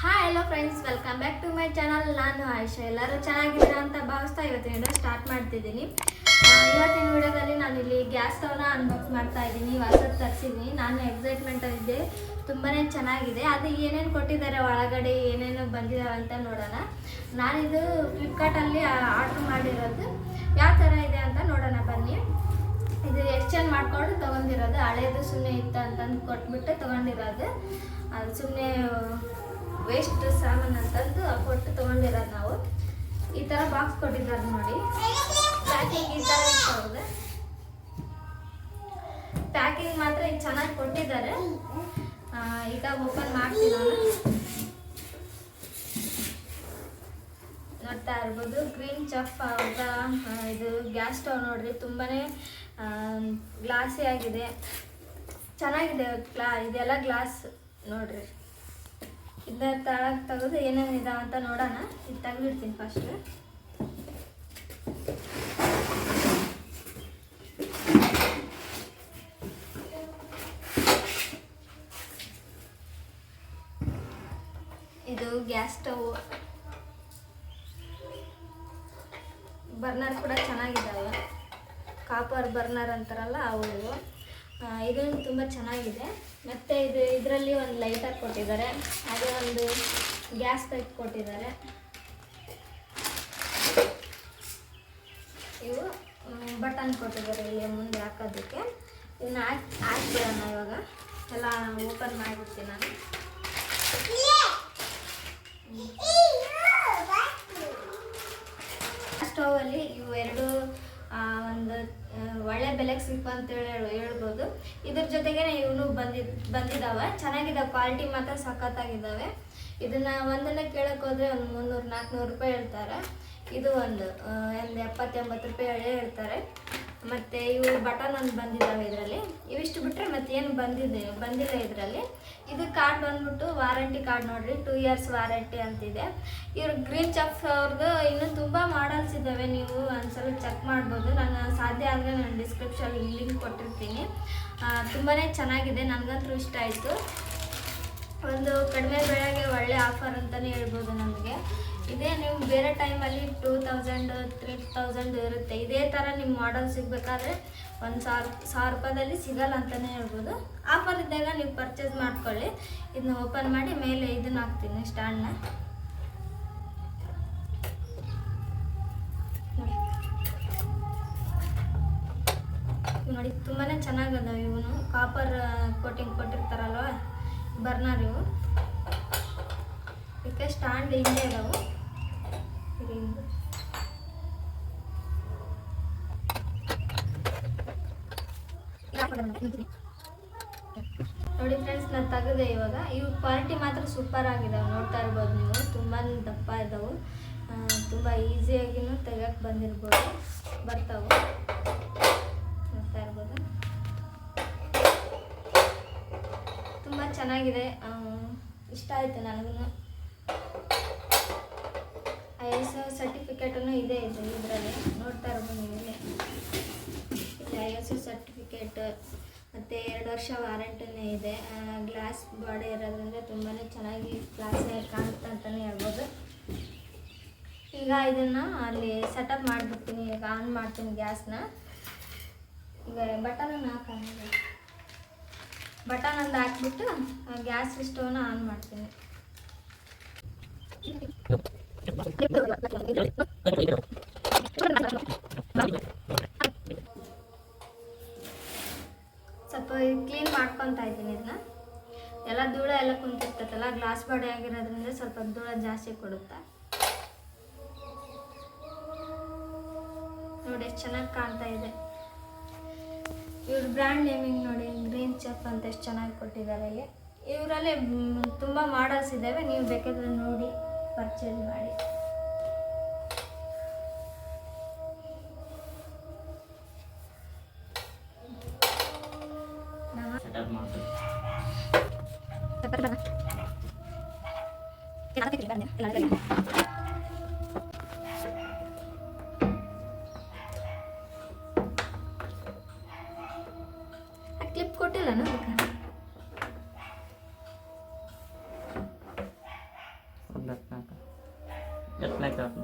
Hi hello friends welcome back to my channel ನಾನು ಆಯುಷ. ಎಲ್ಲರೂ ಚೆನ್ನಾಗಿದ್ದೀರಾ ಅಂತ ಭಾವಿಸ್ತಾ ಇವತ್ತಿನ ವಿಡಿಯೋ ಸ್ಟಾರ್ಟ್ ಮಾಡ್ತಿದ್ದೀನಿ. ಇವತ್ತಿನ ವಿಡಿಯೋದಲ್ಲಿ ನಾನು ಇಲ್ಲಿ ಗ್ಯಾಸ್ ಸ್ಟವ್ನ ಅನ್ಬಾಕ್ಸ್ ಮಾಡ್ತಾ ಇದ್ದೀನಿ. ಹೊಸದು ತರಿಸಿದ್ದೀನಿ. ನಾನು ಎಕ್ಸೈಟ್ಮೆಂಟಲ್ಲಿದ್ದೆ ತುಂಬಾ ಚೆನ್ನಾಗಿದೆ. ಅದು ಏನೇನು ಕೊಟ್ಟಿದ್ದಾರೆ ಒಳಗಡೆ, ಏನೇನು ಬಂದಿದ್ದಾವೆ ಅಂತ ನೋಡೋಣ. ನಾನಿದು ಫ್ಲಿಪ್ಕಾರ್ಟಲ್ಲಿ ಆರ್ಡ್ರ್ ಮಾಡಿರೋದು. ಯಾವ ಥರ ಇದೆ ಅಂತ ನೋಡೋಣ, ಬನ್ನಿ. ಇದು ಎಕ್ಸ್ಚೇಂಜ್ ಮಾಡಿಕೊಂಡು ತೊಗೊಂಡಿರೋದು. ಹಳೇದು ಸುಮ್ಮನೆ ಇತ್ತು ಅಂತಂದು ಕೊಟ್ಬಿಟ್ಟು ತೊಗೊಂಡಿರೋದು. ಅದು ಸುಮ್ಮನೆ ವೇಸ್ಟ್ ಸಾಮಾನು ಅಂತಂದು ಕೊಟ್ಟು ತೊಗೊಂಡಿರೋದು ನಾವು. ಈ ಥರ ಬಾಕ್ಸ್ ಕೊಟ್ಟಿದ್ದಾರೆ ನೋಡಿ. ಪ್ಯಾಕಿಂಗ್ ಈ ಥರ ಇರ್ತದೆ ಪ್ಯಾಕಿಂಗ್ ಮಾತ್ರ ಈಗ ಚೆನ್ನಾಗಿ ಕೊಟ್ಟಿದ್ದಾರೆ. ಈಗ ಓಪನ್ ಮಾಡ್ತೀನಿ ನೋಡ್ತಾ ಇರ್ಬೋದು ಗ್ರೀನ್ ಚಫ್ ಅವ್ರ ಇದು ಗ್ಯಾಸ್ ಸ್ಟವ್ ನೋಡ್ರಿ ತುಂಬಾ ಗ್ಲಾಸಿ ಆಗಿದೆ. ಚೆನ್ನಾಗಿದೆ ಗ್ಲಾ ಇದೆಲ್ಲ ಗ್ಲಾಸ್ ನೋಡ್ರಿ. ಇದನ್ನ ತಳಕ್ಕೆ ತೆಗೆದು ಏನೇನು ಇದಾವ ಅಂತ ನೋಡೋಣ. ಇದು ತೆಗ್ದಿಡ್ತೀನಿ ಫಸ್ಟ್ ಇದು ಗ್ಯಾಸ್ ಸ್ಟವ್. ಬರ್ನರ್ ಕೂಡ ಚೆನ್ನಾಗಿದ್ದಾವೆ ಕಾಪರ್ ಬರ್ನರ್ ಅಂತಾರಲ್ಲ ಅವು. ಇದನ್ನು ತುಂಬ ಚೆನ್ನಾಗಿದೆ. ಮತ್ತು ಇದು ಇದರಲ್ಲಿ ಒಂದು ಲೈಟರ್ ಕೊಟ್ಟಿದ್ದಾರೆ. ಹಾಗೆ ಒಂದು ಗ್ಯಾಸ್ ಪೈಪ್ ಕೊಟ್ಟಿದ್ದಾರೆ. ಇವು ಬಟನ್ ಕೊಟ್ಟಿದ್ದಾರೆ ಇಲ್ಲಿ ಮುಂದೆ ಹಾಕೋದಕ್ಕೆ. ಇವನ್ನ ಹಾಕಿ ಹಾಕ್ಬಿಡೋಣ ಇವಾಗ? ಎಲ್ಲ ಓಪನ್ ಮಾಡಿಬಿಡ್ತೀನಿ ನಾನು. ಸ್ಟವಲ್ಲಿ ಇವು ಎರಡು ಬೆಲೆಗೆ ಸಿಕ್ಕು ಅಂತೇಳಿ ಹೇಳ್- ಹೇಳ್ಬೋದು. ಇದ್ರ ಜೊತೆಗೆ ಇವನು ಬಂದಿದ್ ಬಂದಿದ್ದಾವೆ. ಚೆನ್ನಾಗಿದ್ದಾವೆ ಕ್ವಾಲಿಟಿ ಮಾತ್ರ ಸಖತ್ತಾಗಿದ್ದಾವೆ. ಇದನ್ನ ಒಂದನ್ನ ಕೇಳಕ್ಕೆ ಹೋದ್ರೆ ಒಂದು ಮುನ್ನೂರು ನಾಲ್ಕುನೂರು ರೂಪಾಯಿ ಹೇಳ್ತಾರೆ. ಇದು ಒಂದು ಒಂದು ಎಪ್ಪತ್ತೆಂಬತ್ತು ರೂಪಾಯಿ ಹೇಳೇ ಹೇಳ್ತಾರೆ. ಮತ್ತು ಇವು ಬಟನ್ ಒಂದು ಬಂದಿದ್ದಾವೆ ಇದರಲ್ಲಿ. ಏನು ಬಂದಿದೆ, ಬಂದಿಲ್ಲ ಇದರಲ್ಲಿ. ಇದು ಕಾರ್ಡ್ ಬಂದ್ಬಿಟ್ಟು ವಾರಂಟಿ ಕಾರ್ಡ್ ನೋಡ್ರಿ ಟೂ ಇಯರ್ಸ್ ವಾರಂಟಿ ಅಂತಿದೆ. ಇವ್ರ ಗ್ರೀನ್ ಚಫ್ ಅವ್ರದ್ದು ಇನ್ನೂ ತುಂಬ ಮಾಡಲ್ಸ್ ಇದ್ದಾವೆ ನೀವು ಒಂದ್ಸಲ ಚೆಕ್ ಮಾಡ್ಬೋದು. ನಾನು ಸಾಧ್ಯ ಆದರೆ ನಾನು ಡಿಸ್ಕ್ರಿಪ್ಷನ್ ಲಿಂಕ್ ಕೊಟ್ಟಿರ್ತೀನಿ. ತುಂಬಾ ಚೆನ್ನಾಗಿದೆ, ನನಗಂತೂ ಇಷ್ಟ ಆಯಿತು. ಒಂದು ಕಡಿಮೆ ಬೆಳೆಗೆ ಒಳ್ಳೆ ಆಫರ್ ಅಂತಲೇ ಹೇಳ್ಬೋದು ನಮಗೆ. ಇದೇ, ನೀವು ಬೇರೆ ಟೈಮಲ್ಲಿ ಟೂ ತೌಸಂಡ್ ತ್ರೀ ತೌಸಂಡ್ ಇರುತ್ತೆ. ಇದೇ ಥರ ನಿಮ್ಮ ಮಾಡಲ್ ಸಿಗಬೇಕಾದ್ರೆ ಒಂದು ಸಾವಿರ ಸಾವಿರ ರೂಪಾಯಿದಲ್ಲಿ ಸಿಗಲ್ಲ ಅಂತಲೇ ಹೇಳ್ಬೋದು. ಆಫರ್ ಇದ್ದಾಗ ನೀವು ಪರ್ಚೇಸ್ ಮಾಡ್ಕೊಳ್ಳಿ. ಇದನ್ನ ಓಪನ್ ಮಾಡಿ ಮೇಲೆ ಇದನ್ನ ಹಾಕ್ತೀನಿ ಸ್ಟ್ಯಾಂಡ್ನ ನೋಡಿ ತುಂಬಾ ಚೆನ್ನಾಗದಾವೆ ಇವನು. Copper coating ಕೊಟ್ಟಿರ್ತಾರಲ್ವ? ಬರ್ನರ್ ಇವು ಇದಕ್ಕೆ ಸ್ಟ್ಯಾಂಡ್ ಹಿಂದೆ ಇದಾವೆ. ನೋಡಿ ಫ್ರೆಂಡ್ಸ್ ನಾನು ತೆಗೆದೆ ಇವಾಗ. ಇವು ಕ್ವಾಲಿಟಿ ಮಾತ್ರ ಸೂಪರ್ ಆಗಿದಾವೆ ನೋಡ್ತಾ ಇರ್ಬೋದು ನೀವು. ತುಂಬಾ ದಪ್ಪ ಇದ್ದಾವೆ ತುಂಬ ಈಸಿಯಾಗಿನೂ ತೆಗಿಯಕ್ಕೆ ಬಂದಿರ್ಬೋದು. ಬರ್ತಾವೆ. ನೋಡ್ತಾ ಇರ್ಬೋದು. ತುಂಬ ಚೆನ್ನಾಗಿದೆ. ಇಷ್ಟ ಆಯಿತು ನನಗೂ ಐ ಎಸ್ ಸರ್ಟಿಫಿಕೇಟನ್ನು ಇದೆ ಇದು ಇದರಲ್ಲಿ. ನೋಡ್ತಾ ಇರ್ಬೋದು ನೀವಿಲ್ಲಿ ಇಲ್ಲಿ ಐ ಎಸ್ ಸರ್ಟಿಫಿಕೇಟ್ ಮತ್ತು ಎರಡು ವರ್ಷ ವಾರಂಟಿನೇ ಇದೆ. ಗ್ಲಾಸ್ ಬಾಡಿ ಇರೋದ್ರಿಂದ ತುಂಬಾ ಚೆನ್ನಾಗಿ ಗ್ಲಾಸ್ ಕಾಣುತ್ತೆ ಅಂತಲೇ ಹೇಳ್ಬೋದು. ಈಗ ಇದನ್ನು ಅಲ್ಲಿ ಸೆಟಪ್ ಮಾಡಿಬಿಡ್ತೀನಿ. ಈಗ ಆನ್ ಮಾಡ್ತೀನಿ ಗ್ಯಾಸ್ನ ಈಗ ಬಟನನ್ನು ಹಾಕೋಣ ಬಟನ್ ಒಂದು ಹಾಕ್ಬಿಟ್ಟು ಗ್ಯಾಸ್ ಸ್ಟವ್ನ ಆನ್ ಮಾಡ್ತೀನಿ. ಸ್ವಲ್ಪ ಕ್ಲೀನ್ ಮಾಡ್ಕೊತಾ ಇದ್ದೀನಿ ಇದನ್ನ. ಎಲ್ಲ ಧೂಳ ಎಲ್ಲ ಕುಂತಿರ್ತೈತಲ್ಲ ಗ್ಲಾಸ್ ಬಾಡಿ ಆಗಿರೋದ್ರಿಂದ ಸ್ವಲ್ಪ ಧೂಳ ಜಾಸ್ತಿ ಕೊಡುತ್ತೆ? ನೋಡಿ, ಎಷ್ಟು ಚೆನ್ನಾಗಿ ಕಾಣ್ತಾ ಇದೆ. ಇವ್ರ ಬ್ರ್ಯಾಂಡ್ ನೇಮಿಂಗ್ ನೋಡಿ ಗ್ರೀನ್ ಚೆಫ್ ಅಂತ ಎಷ್ಟು ಚೆನ್ನಾಗಿ ಕೊಟ್ಟಿದ್ದಾರೆ ಇಲ್ಲಿ. ಇವರಲ್ಲಿ ತುಂಬ ಮಾಡಲ್ಸ್ ಇದ್ದಾವೆ ನೀವು ಬೇಕಾದ್ರೆ ನೋಡಿ ಪರ್ಚೇಸ್ ಮಾಡಿ. ನಮ್ಮ- ಸೆಟಪ್ ಮಾಡ್ಬೇಕು ಕ್ಲಿಪ್ ಕೊಟ್ಟು ಕೊಟ್ಟಿಲ್ಲ ಅದಕ್ಕೆ ಒಂದು ಹದಿನಾಲ್ಕು ಎಷ್ಟನೇ ಕ್ಲಾಸ್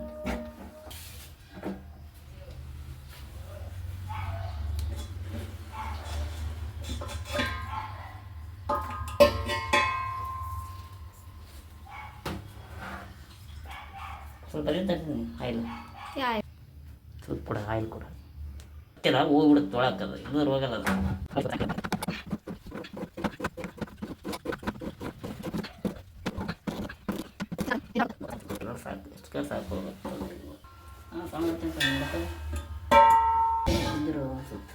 ಸ್ವಲ್ಪ ತರ್ತೀನಿ ಆಯಿಲ್ ಸ್ವಲ್ಪ ಕೊಡ ಆಯಿಲ್ ಕೊಡ. ಕೆಲ ಹೋಗ್ಬಿಡುತ್ತೆ ತೊಳಕದು. ಇದು ಹೋಗಲ್ಲ ಅದು. ಸಾಕು ಎಷ್ಟು ಸಾಕು. ಇದ್ರು ಸುತ್ತ.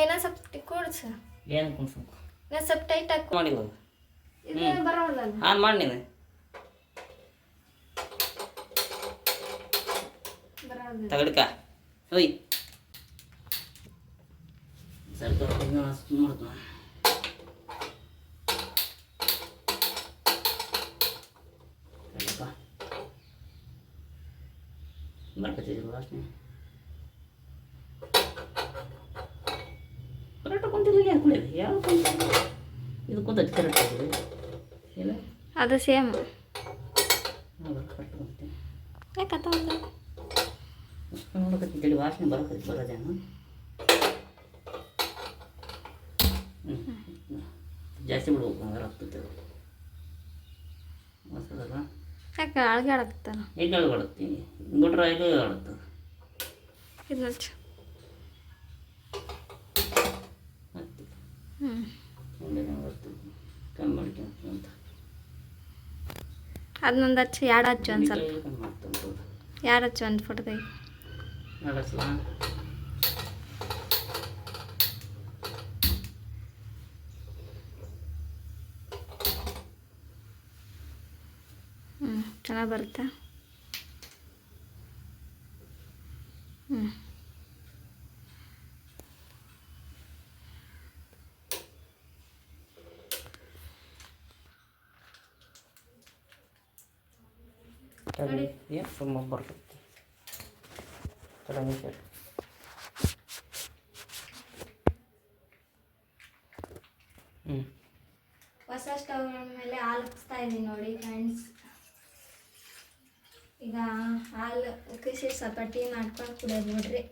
ಏನೋ ಸ್ವಲ್ಪ ಕೂಡ್ಸು. ಏನು ಕುಣ್ಸು ನಾ ಸ್ವಲ್ಪ ಟೈಟ್ ಹಾಕಿ ಮಾಡಿಲ್ಲ ಆನ್ ಮಾಡಿ ನೀನು ಬರೋಲ್ಲ. ತಗಡ್ಕ. ಹೋಯ್. ಸ್ವಲ್ಪ ನೋಡ್ತು ಬರ್ಕತ್ತಿದ್ರು ವಾಸನೆ ಕರೆಕ್ಟ್ ಕುಂತಿಲ್ಲ ಏನು ಕುಡಿಯೋದು ಯಾವ ಕುಂತ ಕರೆಕ್ಟ್ ಅದು ಸೇಮ್ ನೋಡಕತ್ತಿದ್ದೇಳಿ ವಾಸನೆ ಬರಕತ್ತಿ ಬರೋದೇನು ಜಾಸ್ತಿ ಬಿಡ್ಬೇಕು ಹಂಗಾರ ಆಗ್ತದೆ ಹೊಸದಲ್ಲ ಯಾಕೆ ಅಳ್ಗಾಡಕತ್ತಾನ ಈಗ ಬಿಟ್ರೆ ಇದು ಆಡುತ್ತೆ ಹ್ಞೂ ಕಮ್ಮಿ ಮಾಡ್ಕೊಂತ ಅಂತ ಅದನ್ನೊಂದು ಹಚ್ಚು ಎರಡು ಹಚ್ಚು ಒಂದು ಸ್ವಲ್ಪ. ಎರಡು ಹಚ್ಚು ಒಂದು ಫೋಟೋ ತೆಗಿ. ನಡೆಸಲ? ಹ್ಞೂ ಚೆನ್ನಾಗಿ ಬರುತ್ತಾ? ಹ್ಞೂ ಏನು ಸುಮ್ಮ ಬರ್ತೈತಿ ಕಡಿಮೆ ಕೇಳಿ. ಹ್ಞೂ ಹೊಸ ಸ್ಟವ್ ಮೇಲೆ ಹಾಲು ಉಕ್ಸ್ತಾ ಇದ್ದೀನಿ ನೋಡಿ ಫ್ರೆಂಡ್ಸ್ ಈಗ ಹಾಲು ಉಕ್ಕಿಸಿ ಸ್ವಲ್ಪ ಟೀ ಮಾಡ್ಕೊಂಡು ಕುಡಿಯೋದು ನೋಡ್ರಿ?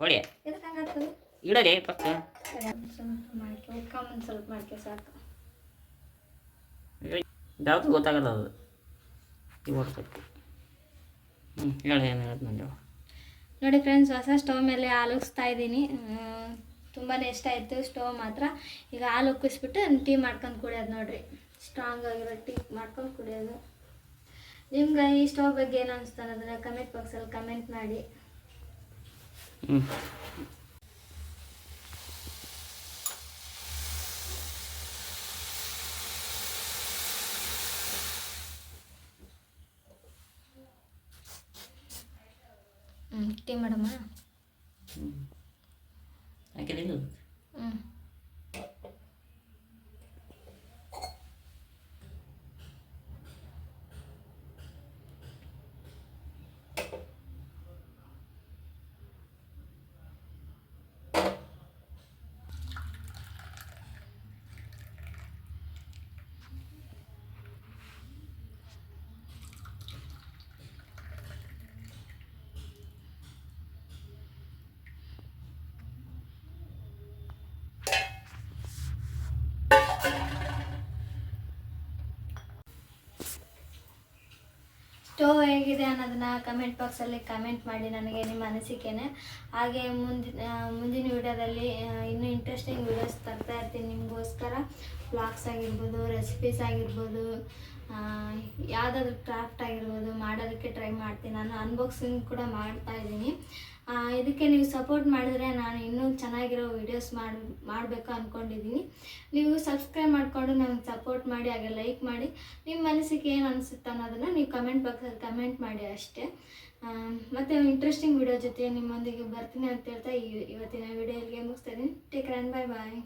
ಕೊಡಿ. ಇಡಲಿ ಪಕ್ಕ ಸ್ವಲ್ಪ ಮಾಡ್ಕೊ ಸಾಕು ಯಾವುದು ಗೊತ್ತಾಗಲ್ಲ ಅದು. ಇವು ಹೊಡ್ಬೇಕು ಹ್ಞೂ ಹೇಳಿ ಏನು ಹೇಳ್ದು ನೋಡಿ ಫ್ರೆಂಡ್ಸ್ ಹೊಸ ಸ್ಟವ್ ಮೇಲೆ ಹಾಲು ಉಕ್ಸ್ತಾ ಇದ್ದೀನಿ. ತುಂಬಾ ಇಷ್ಟ ಆಯಿತು ಸ್ಟವ್ ಮಾತ್ರ. ಈಗ ಹಾಲು ಉಕ್ಕಿಸ್ಬಿಟ್ಟು ಟೀ ಮಾಡ್ಕೊಂಡು ಕುಡಿಯೋದು ನೋಡ್ರಿ. ಸ್ಟ್ರಾಂಗ್ ಆಗಿರೋ ಟೀ ಮಾಡ್ಕೊಂಡು ಕುಡಿಯೋದು. ನಿಮ್ಗೆ ಈ ಸ್ಟವ್ ಬಗ್ಗೆ ಏನು ಅನಿಸ್ತಾನೆ ಅದನ್ನ ಕಮೆಂಟ್ ಬಾಕ್ಸಲ್ಲಿ ಕಮೆಂಟ್ ಮಾಡಿ. ಮಾಡಮ್ಮ ಹ್ಞೂ ಹಾಕಿಲ್ಲ ಹ್ಞೂ ಸ್ಟೋವ್ ಹೇಗಿದೆ ಅನ್ನೋದನ್ನ ಕಮೆಂಟ್ ಬಾಕ್ಸಲ್ಲಿ ಕಮೆಂಟ್ ಮಾಡಿ ನನಗೆ ನಿಮ್ಮ ಅನಿಸಿಕೆನೆ. ಹಾಗೆ ಮುಂದಿನ ಮುಂದಿನ ವಿಡಿಯೋದಲ್ಲಿ ಇನ್ನೂ ಇಂಟ್ರೆಸ್ಟಿಂಗ್ ವಿಡಿಯೋಸ್ ತರ್ತಾ ಇರ್ತೀನಿ ನಿಮಗೋಸ್ಕರ. ಬ್ಲಾಗ್ಸ್ ಆಗಿರ್ಬೋದು ರೆಸಿಪೀಸ್ ಆಗಿರ್ಬೋದು ಯಾವುದಾದ್ರೂ ಕ್ರಾಫ್ಟ್ ಆಗಿರ್ಬೋದು ಮಾಡೋದಕ್ಕೆ ಟ್ರೈ ಮಾಡ್ತೀನಿ. ನಾನು ಅನ್ಬಾಕ್ಸಿಂಗ್ ಕೂಡ ಮಾಡ್ತಾ ಇದ್ದೀನಿ. ಇದಕ್ಕೆ ನೀವು ಸಪೋರ್ಟ್ ಮಾಡಿದ್ರೆ ನಾನು ಚೆನ್ನಾಗಿರೋ ವಿಡಿಯೋಸ್ ಮಾಡಿ, ಮಾಡಬೇಕು ಅಂದ್ಕೊಂಡಿದ್ದೀನಿ ನೀವು ಸಬ್ಸ್ಕ್ರೈಬ್ ಮಾಡಿಕೊಂಡು ನನಗೆ ಸಪೋರ್ಟ್ ಮಾಡಿ, ಹಾಗೆ ಲೈಕ್ ಮಾಡಿ. ನಿಮ್ಮ ಮನಸ್ಸಿಗೆ ಏನು ಅನಿಸುತ್ತೆ ಅನ್ನೋದನ್ನು ನೀವು ಕಮೆಂಟ್ ಬಾಕ್ಸಲ್ಲಿ ಕಮೆಂಟ್ ಮಾಡಿ ಅಷ್ಟೇ. ಮತ್ತು ಇಂಟ್ರೆಸ್ಟಿಂಗ್ ವಿಡಿಯೋ ಜೊತೆ ನಿಮ್ಮೊಂದಿಗೆ ಬರ್ತೀನಿ ಅಂತ ಹೇಳ್ತಾ ಇವತ್ತಿನ ವಿಡಿಯೋ ಇಲ್ಲಿಗೆ ಮುಗಿಸ್ತಾ ಇದ್ದೀನಿ ಟೇಕ್ ರನ್ ಬಾಯ್ ಬಾಯ್